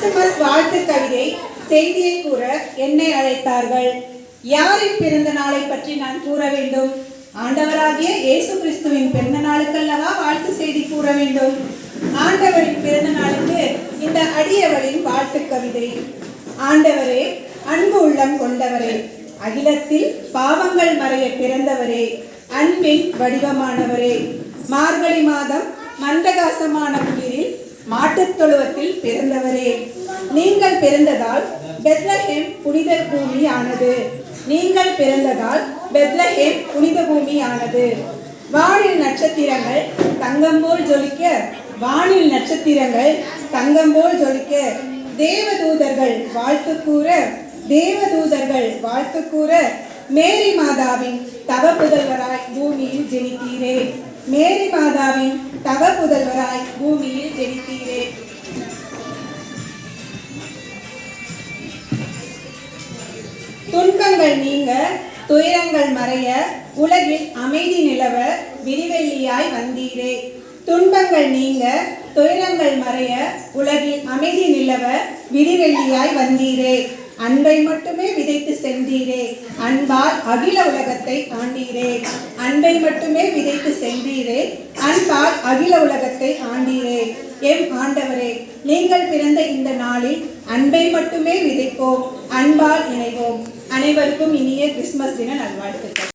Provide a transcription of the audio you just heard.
Christmas வாழ்த்து கவிதை செய்தியை கூற என்னை அழைத்தார்கள். யாரின் பிறந்த நாளை பற்றி நான் கூற வேண்டும்? ஆண்டவராகிய இயேசு கிறிஸ்துவின் பிறந்த நாளுக்கல்லவா வாழ்த்து செய்தி கூற வேண்டும்? ஆண்டவரின் பிறந்த நாளுக்கு இந்த அடியவரின் வாழ்த்து கவிதை. ஆண்டவரே அன்பு உள்ளம் கொண்டவரே அகிலத்தில் பாவங்கள் மறைய பிறந்தவரே அன்பின் வடிவமானவரே மார்கழி மாதம் மந்தகாசமான குடி மாட்டுத் தொழுவத்தில் பிறந்தவரே. நீங்கள் பிறந்ததால் பெத்லஹேம் புனித பூமி ஆனது நீங்கள் பிறந்ததால் பெத்லஹேம் புனித பூமி ஆனது வானில் நட்சத்திரங்கள் தங்கம் போல் ஜொலிக்க வானில் நட்சத்திரங்கள் தங்கம் போல் ஜொலிக்க தேவதூதர்கள் வாழ்த்து கூற தேவதூதர்கள் வாழ்த்து கூற மேரி மாதாவின் தவ புதல்வராய் பூமியில் ஜெனித்தீரே. மேரி மாதாவின் தவ புதல்வராய் பூமியில் ஜெனித்தீரே. துன்பங்கள் நீங்க துயரங்கள் மறைய உலகில் அமைதி நிலவ விரிவெள்ளியாய் வந்தீரே. துன்பங்கள் நீங்க துயரங்கள் மறைய உலகில் அமைதி நிலவ விரிவெள்ளியாய் வந்தீரே. அன்பை மட்டுமே விதைத்து சென்றீரே. அன்பால் அகில உலகத்தை ஆண்டீரே. அன்பை மட்டுமே விதைத்து சென்றீரே. அன்பால் அகில உலகத்தை ஆண்டீரே. எம் ஆண்டவரே நீங்கள் பிறந்த இந்த நாளில் அன்பை மட்டுமே விதைப்போம். அன்பால் இணைவோம். அனைவருக்கும் இனிய கிறிஸ்மஸ் தின நல்வாழ்த்துக்கள்.